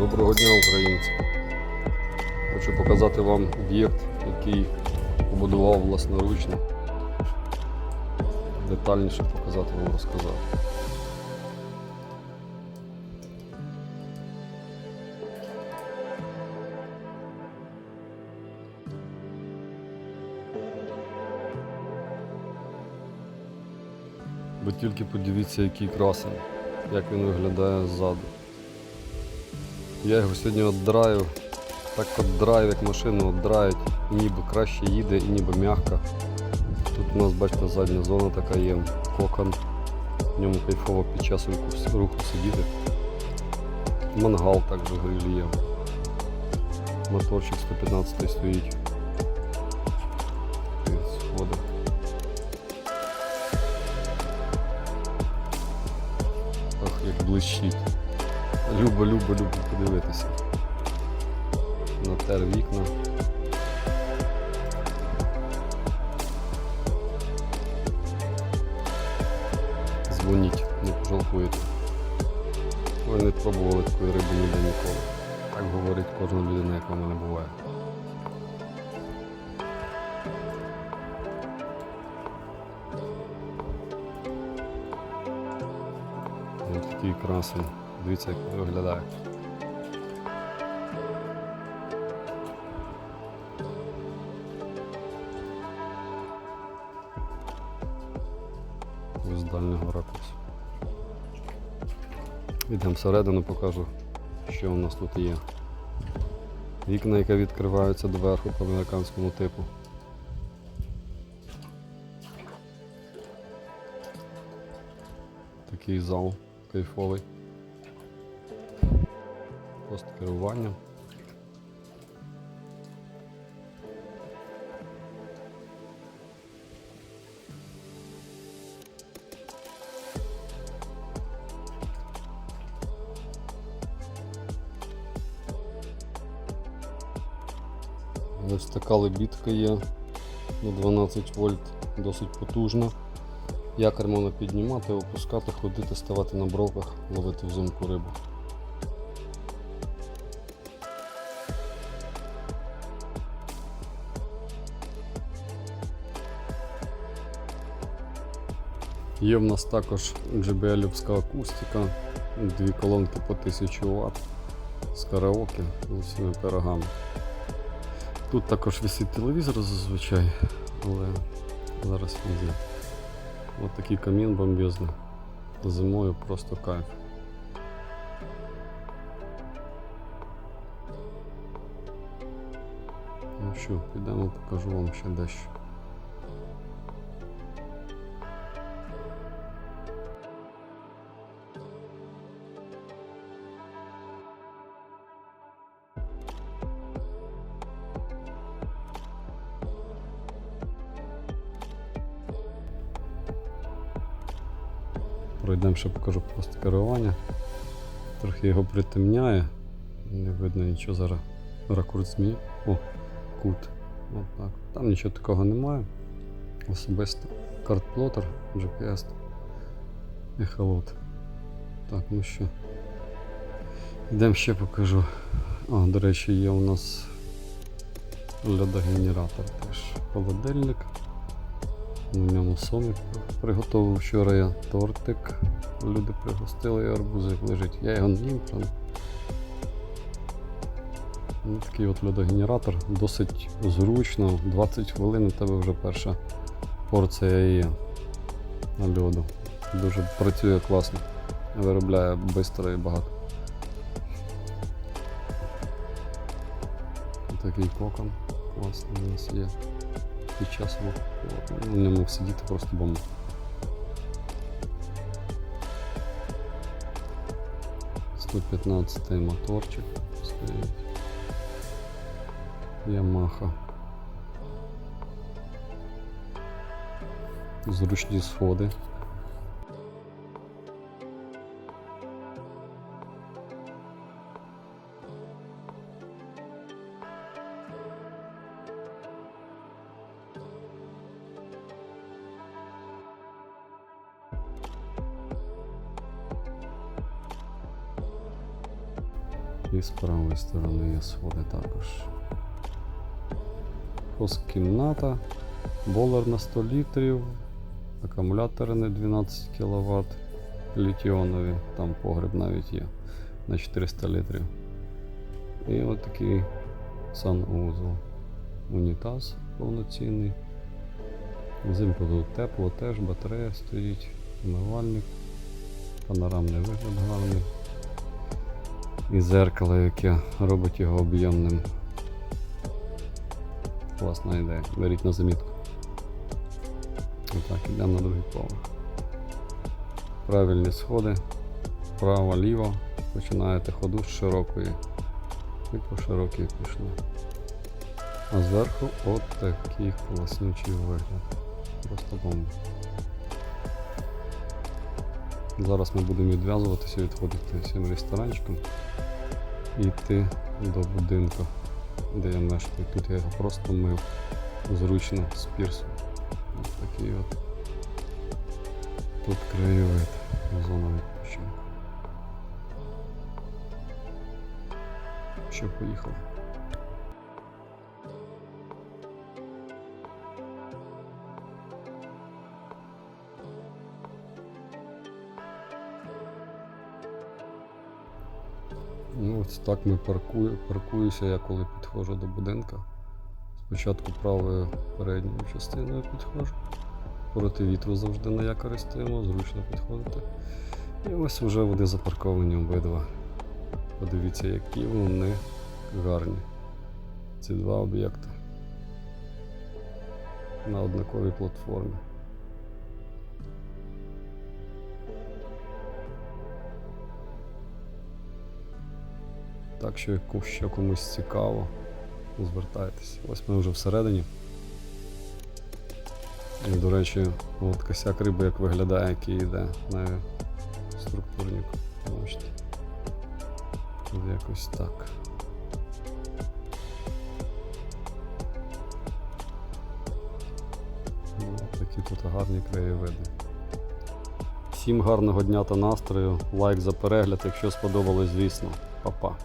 Доброго дня, українці! Хочу показати вам об'єкт, який побудував власноручно. Детальніше показати вам розказати. Ви тільки подивіться, який красень, як він виглядає ззаду. Я його сьогодні отдраю. Так отдраю, як машину отдрають, ніби краще їде і ніби м'яка. Тут у нас, бачите, задня зона така є, кокон. В ньому кайфово під час руху, руху сидіти. Мангал також гриль є. Моторчик 115 стоїть. Сходи. Ах, як блищить. Любо, любо, любо подивитися. Натер вікна. Дзвоніть, не пожалкуєте. Ви не пробували такої риби ніде ніколи. Так говорить кожна людина, яка в мене буває. Ось такий красень. Дивіться, як виглядає. З дальнього ракурсу. Йдемо всередину, покажу, що у нас тут є. Вікна, які відкриваються доверху по американському типу. Такий зал кайфовий. Пост керування. Ось така лебідка є на 12 вольт, досить потужна. Якорь можна піднімати, опускати, ходити, ставати на бровках, ловити взимку рибу. Є в нас також JBL акустика, дві колонки по 1000 Вт з караоке з усіма пирогами. Тут також висить телевізор зазвичай, але зараз не є. Ось такий камін бомбезний. Зимою просто кайф. Ну що, підемо покажу вам ще дещо. Пройдемо ще покажу просто керування. Трохи його притемняє. Не видно нічого зараз. Ракурс змі. О, кут. От. Там нічого такого немає. Особисто. Картплотер, GPS і холод. Так, ну що. Йдемо ще покажу. А, до речі, є у нас льодогенератор теж. Холодильник. У ньому сомик приготував вчора я тортик. Люди пригостили і арбузик лежить. Я його не їм, правда. Ну, Такий от льодогенератор, досить зручно, 20 хвилин у тебе вже перша порція є на льоду. Дуже працює класно, виробляє швидко і багато. Такий кокон класний у нас є під час руху. В ньому сидіти просто бомба. Сто п'ятнадцятий моторчик стоїть. Ямаха. Зручні сходи. І з правої сторони є сходи також. Хозкімната, болер на 100 літрів, акумулятори на 12 кВт, літіонові, там погреб навіть є на 400 літрів. І от такий санузол. Унітаз повноцінний. Взимку тут тепло теж, батарея стоїть, умивальник, панорамний вигляд гарний. І зеркало, яке робить його об'ємним. Класна ідея. Беріть на замітку. Отак, йдемо на другий поверх. Правильні сходи. Право, ліво. Починаєте ходу з широкої. І по широкій пішли. А зверху от такий класнючий вигляд. Просто бомба. Зараз ми будемо відв'язуватися, відходити цим ресторанчиком йти до будинку, де я мешкаю. Тут я його просто мив зручно з пірсу. Ось такий от. Тут краєвид, зона відпочинку. Що поїхали? Ну, ось так ми паркую, паркуюся я коли підходжу до будинка. Спочатку правою передньою частиною підходжу. Проти вітру завжди на якорі стоїмо, зручно підходити. І ось вже вони запарковані обидва. Подивіться, які вони гарні. Ці два об'єкти. На однаковій платформі. Так що яку- що комусь цікаво, звертайтеся. Ось ми вже всередині. І, до речі, от косяк риби як виглядає, який йде на структурнику. Бачите. Якось так. Ну, такі тут гарні краєвиди. Всім гарного дня та настрою. Лайк за перегляд, якщо сподобалось, звісно. Па-па.